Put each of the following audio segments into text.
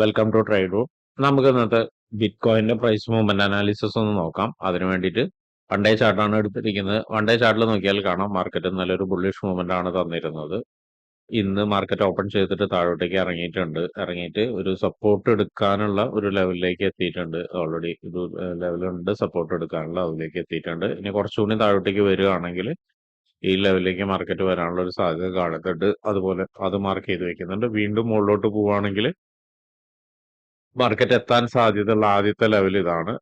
Welcome to trade നമുക്ക് ഇന്നത്തെ bit കോയിന്റെ പ്രൈസ് മൂവ്മെന്റ് അനാലിസിസ് ഒന്ന് നോക്കാം. അതിനു വേണ്ടിയിട്ട് വൺ ഡേ ചാർട്ടാണ് എടുത്തിരിക്കുന്നത്. വൺ ഡേ ചാർട്ടിൽ നോക്കിയാൽ കാണാം മാർക്കറ്റ് നല്ലൊരു ബുള്ളിഷ് മൂവ്മെന്റ് ആണ് തന്നിരുന്നത്. ഇന്ന് മാർക്കറ്റ് ഓപ്പൺ ചെയ്തിട്ട് താഴോട്ടേക്ക് ഇറങ്ങിയിട്ടുണ്ട്. ഇറങ്ങിയിട്ട് ഒരു സപ്പോർട്ട് എടുക്കാനുള്ള ഒരു ലെവലിലേക്ക് എത്തിയിട്ടുണ്ട്. ഓൾറെഡി ഒരു ലെവലുണ്ട് സപ്പോർട്ട് എടുക്കാനുള്ള അതിലേക്ക് എത്തിയിട്ടുണ്ട്. ഇനി കുറച്ചുകൂടി താഴോട്ടേക്ക് വരികയാണെങ്കിൽ ഈ ലെവലിലേക്ക് മാർക്കറ്റ് വരാനുള്ള ഒരു സാധ്യത കാണുന്നുണ്ട് അതുപോലെ അത് മാർക്ക് ചെയ്ത് വെക്കുന്നുണ്ട്. വീണ്ടും മുകളിലോട്ട് പോവുകയാണെങ്കിൽ മാർക്കറ്റ് എത്താൻ സാധ്യതയുള്ള ആദ്യത്തെ ലെവൽ ഇതാണ്.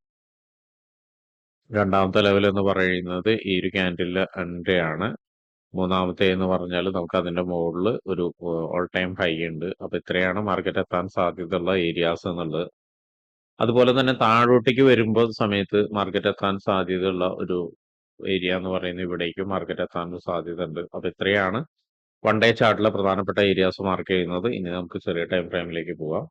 രണ്ടാമത്തെ ലെവൽ എന്ന് പറയുന്നത് ഈ ഒരു ക്യാൻഡിലെ എന്റെയാണ് ആണ്. മൂന്നാമത്തെ എന്ന് പറഞ്ഞാൽ നമുക്ക് അതിന്റെ മുകളിൽ ഒരു ഓൾ ടൈം ഹൈ ഉണ്ട്. അപ്പോൾ ഇത്രയാണ് മാർക്കറ്റ് എത്താൻ സാധ്യതയുള്ള ഏരിയാസ് എന്നുള്ളത്. അതുപോലെ തന്നെ താഴോട്ടേക്ക് വരുമ്പോൾ സമയത്ത് മാർക്കറ്റ് എത്താൻ സാധ്യതയുള്ള ഒരു ഏരിയ എന്ന് പറയുന്നത് ഇവിടേക്ക് മാർക്കറ്റ് എത്താൻ സാധ്യത ഉണ്ട്. അപ്പം ഇത്രയാണ്. വൺ ഡേ ചാർട്ടിലെ പ്രധാനപ്പെട്ട ഏരിയാസ് മാർക്ക് ചെയ്യുന്നത്. ഇനി നമുക്ക് ചെറിയ ടൈം ഫ്രെയിമിലേക്ക് പോവാം.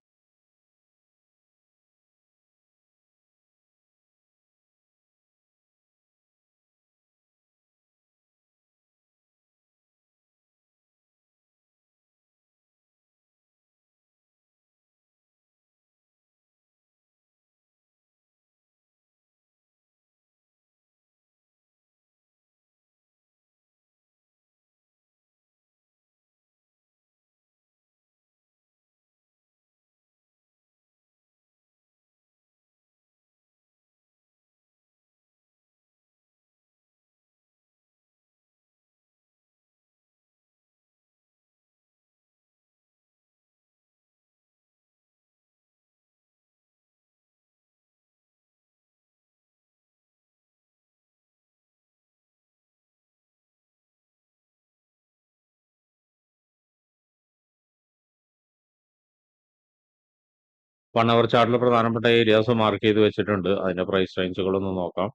വൺ അവർ ചാർട്ടിൽ പ്രധാനപ്പെട്ട ഏരിയാസ് മാർക്ക് ചെയ്ത് വെച്ചിട്ടുണ്ട്. അതിന്റെ പ്രൈസ് റേഞ്ചുകളൊന്ന് നോക്കാം.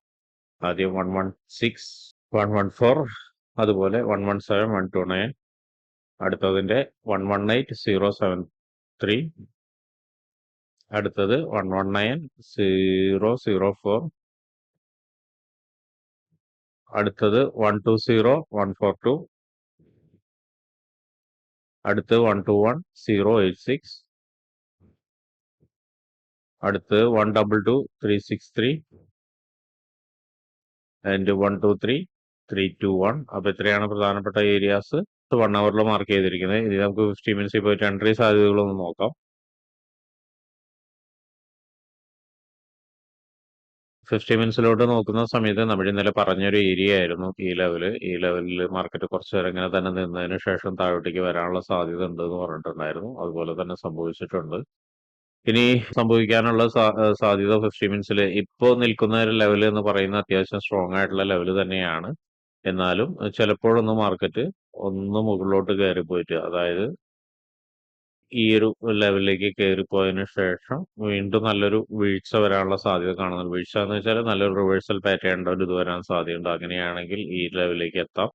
ആദ്യം one one six one one four അതുപോലെ one one seven one two nine അടുത്തതിന്റെ one one eight zero seven three അടുത്തത് one one nine zero zero four അടുത്തത് one two zero one four two അടുത്ത് one two one zero eight six അടുത്ത് one double two three six three and one two three three two one അപ്പൊ ഇത്രയാണ് പ്രധാനപ്പെട്ട areas one അവറിൽ mark ചെയ്തിരിക്കുന്നത്. ഇനി നമുക്ക് fifty മിനിറ്റ്സിൽ പോയിട്ട് എൻട്രി സാധ്യതകളൊന്ന് നോക്കാം. ഫിഫ്റ്റി മിനിറ്റ്സിലോട്ട് നോക്കുന്ന സമയത്ത് നമ്മൾ ഇന്നലെ പറഞ്ഞൊരു ഏരിയ ആയിരുന്നു ഈ ലെവൽ ഈ ലെവലിൽ മാർക്കറ്റ് കുറച്ച് നേരം ഇങ്ങനെ തന്നെ നിന്നതിന് ശേഷം താഴോട്ടേക്ക് വരാനുള്ള സാധ്യത ഉണ്ട് എന്ന് പറഞ്ഞിട്ടുണ്ടായിരുന്നു. അതുപോലെ തന്നെ സംഭവിച്ചിട്ടുണ്ട്. ഇനി സംഭവിക്കാനുള്ള സാധ്യത ഫിഫ്റ്റി മിനിറ്റ്സിൽ ഇപ്പോൾ നിൽക്കുന്ന ഒരു ലെവൽ എന്ന് പറയുന്ന അത്യാവശ്യം സ്ട്രോങ് ആയിട്ടുള്ള ലെവൽ തന്നെയാണ്. എന്നാലും ചിലപ്പോഴൊന്ന് മാർക്കറ്റ് ഒന്ന് മുകളിലോട്ട് കയറി പോയിട്ട് അതായത് ഈ ഒരു ലെവലിലേക്ക് കയറിപ്പോയതിനു ശേഷം വീണ്ടും നല്ലൊരു വീഴ്ച വരാനുള്ള സാധ്യത കാണുന്നുണ്ട്. വീഴ്ച എന്ന് വെച്ചാൽ നല്ലൊരു റിവേഴ്സൽ പാറ്റേൺ ഒരു ഇത് വരാൻ സാധ്യതയുണ്ട്? അങ്ങനെയാണെങ്കിൽ ഈ ലെവലിലേക്ക് എത്താം.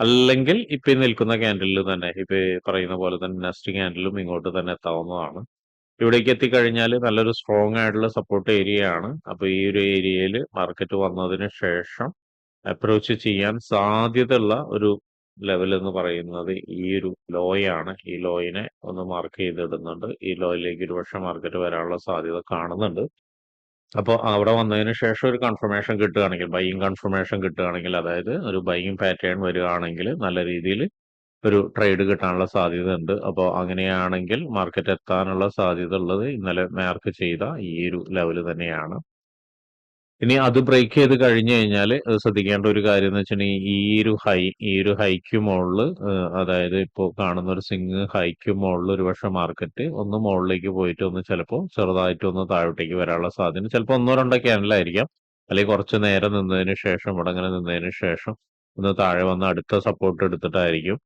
അല്ലെങ്കിൽ ഇപ്പൊ നിൽക്കുന്ന ക്യാൻഡലിൽ തന്നെ ഇപ്പൊ പറയുന്ന പോലെ തന്നെ നെക്സ്റ്റ് ക്യാൻഡലും ഇങ്ങോട്ട് തന്നെ എത്താവുന്നതാണ്. ഇവിടേക്ക് എത്തിക്കഴിഞ്ഞാൽ നല്ലൊരു സ്ട്രോങ് ആയിട്ടുള്ള സപ്പോർട്ട് ഏരിയ ആണ്. അപ്പൊ ഈ ഒരു ഏരിയയിൽ മാർക്കറ്റ് വന്നതിന് ശേഷം അപ്രോച്ച് ചെയ്യാൻ സാധ്യതയുള്ള ഒരു ലെവൽ എന്ന് പറയുന്നത് ഈ ഒരു ലോയാണ് ഈ ലോയിനെ ഒന്ന് മാർക്ക് ചെയ്തിടുന്നുണ്ട്. ഈ ലോയിലേക്ക് ഒരു പക്ഷേ മാർക്കറ്റ് വരാനുള്ള സാധ്യത കാണുന്നുണ്ട്. അപ്പോൾ അവിടെ വന്നതിന് ശേഷം ഒരു കൺഫർമേഷൻ കിട്ടുകയാണെങ്കിൽ ബൈയിങ് കൺഫർമേഷൻ കിട്ടുകയാണെങ്കിൽ അതായത് ഒരു ബൈയിങ് പാറ്റേൺ വരികയാണെങ്കിൽ നല്ല രീതിയിൽ ഒരു ട്രേഡ് കിട്ടാനുള്ള സാധ്യത ഉണ്ട് അപ്പോൾ അങ്ങനെയാണെങ്കിൽ മാർക്കറ്റ് എത്താനുള്ള സാധ്യത ഉള്ളത് ഇന്നലെ മാർക്ക് ചെയ്ത ഈ ഒരു ലെവൽ തന്നെയാണ്. ഇനി അത് ബ്രേക്ക് ചെയ്ത് കഴിഞ്ഞു കഴിഞ്ഞാൽ ശ്രദ്ധിക്കേണ്ട ഒരു കാര്യം എന്ന് വെച്ചിട്ടുണ്ടെങ്കിൽ ഈ ഒരു ഹൈ ഈ ഒരു ഹൈക്ക് മുകളിൽ അതായത് ഇപ്പോൾ കാണുന്ന ഒരു സിങ് ഹൈക്ക് മുകളിൽ ഒരു പക്ഷെ മാർക്കറ്റ് ഒന്ന് മുകളിലേക്ക് പോയിട്ട് ഒന്ന് ചിലപ്പോൾ ചെറുതായിട്ട് ഒന്ന് താഴോട്ടേക്ക് വരാനുള്ള സാധ്യത. ചിലപ്പോൾ ഒന്നോ രണ്ടോ ക്യാനലായിരിക്കാം അല്ലെങ്കിൽ കുറച്ച് നേരം നിന്നതിന് ശേഷം ഇവിടെ നിന്നതിന് ശേഷം ഒന്ന് താഴെ വന്ന് അടുത്ത സപ്പോർട്ട് എടുത്തിട്ടായിരിക്കും.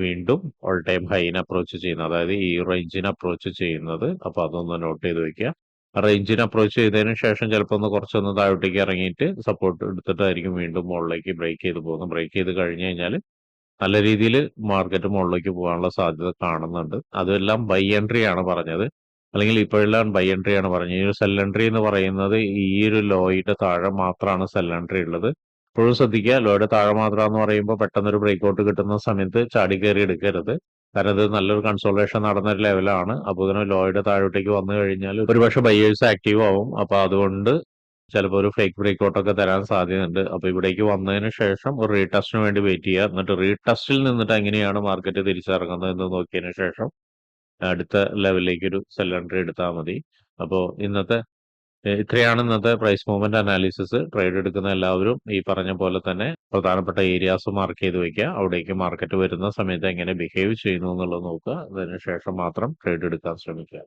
വീണ്ടും ഓൾ ടൈം ഹൈനെ അപ്രോച്ച് ചെയ്യുന്നത്. അതായത് ഈ റേഞ്ചിനെ അപ്രോച്ച് ചെയ്യുന്നത്. അപ്പൊ അതൊന്ന് നോട്ട് ചെയ്ത് വെക്കുക. റേഞ്ചിനെ അപ്രോച്ച് ചെയ്തതിന് ശേഷം ചിലപ്പോൾ ഒന്ന് കുറച്ചൊന്ന് താഴോട്ടേക്ക് ഇറങ്ങിയിട്ട് സപ്പോർട്ട് എടുത്തിട്ടായിരിക്കും വീണ്ടും മുകളിലേക്ക് ബ്രേക്ക് ചെയ്ത് പോകുന്നത്. ബ്രേക്ക് ചെയ്ത് കഴിഞ്ഞ് കഴിഞ്ഞാൽ നല്ല രീതിയിൽ മാർക്കറ്റ് മുകളിലേക്ക് പോകാനുള്ള സാധ്യത കാണുന്നുണ്ട്. അതെല്ലാം ബൈ എൻട്രി ആണ് പറഞ്ഞത്. അല്ലെങ്കിൽ ഇപ്പോഴെല്ലാം ബൈ എൻട്രി ആണ് പറഞ്ഞത്. ഈ ഒരു സെൽ എൻട്രി എന്ന് പറയുന്നത് ഈ ഒരു ലോയുടെ താഴെ മാത്രമാണ് സെൽ എൻട്രി ഉള്ളത്. എപ്പോഴും ശ്രദ്ധിക്കുക. ലോയുടെ താഴെ മാത്രം എന്ന് പറയുമ്പോൾ പെട്ടെന്ന് ഒരു ബ്രേക്ക് ഔട്ട് കിട്ടുന്ന സമയത്ത് ചാടി കയറി എടുക്കരുത്. കാരണം ഇത് നല്ലൊരു കൺസോൾട്ടേഷൻ നടന്ന ഒരു ലെവലാണ്. അപ്പോൾ ഇതിന് ലോയുടെ താഴോട്ടേക്ക് വന്നു കഴിഞ്ഞാൽ ഒരുപക്ഷെ ബയേഴ്സ് ആക്റ്റീവ് ആവും. അപ്പോൾ അതുകൊണ്ട് ചിലപ്പോൾ ഒരു ഫേക്ക് ബ്രേക്ക്ഔട്ട് ഒക്കെ തരാൻ സാധ്യതയുണ്ട്. അപ്പോൾ ഇവിടേക്ക് വന്നതിന് ശേഷം ഒരു റീടെസ്റ്റിന് വേണ്ടി വെയിറ്റ് ചെയ്യുക. എന്നിട്ട് റീടെസ്റ്റിൽ നിന്നിട്ട് എങ്ങനെയാണ് മാർക്കറ്റ് തിരിച്ചിറങ്ങുന്നത് എന്ന് നോക്കിയതിന് ശേഷം അടുത്ത ലെവലിലേക്ക് ഒരു സെൽ എടുത്താൽ മതി. അപ്പോൾ ഇന്നത്തെ ഏഹ് ഇത്രയാണ് ഇന്നത്തെ പ്രൈസ് മൂവ്മെന്റ് അനാലിസിസ് ട്രേഡ് എടുക്കുന്ന എല്ലാവരും ഈ പറഞ്ഞ പോലെ തന്നെ പ്രധാനപ്പെട്ട ഏരിയാസ് മാർക്ക് ചെയ്ത് വെക്കുക. അവിടേക്ക് മാർക്കറ്റ് വരുന്ന സമയത്ത് എങ്ങനെ ബിഹേവ് ചെയ്യുന്നു എന്നുള്ളത് നോക്കുക. അതിനുശേഷം മാത്രം ട്രേഡ് എടുക്കാൻ ശ്രമിക്കുക.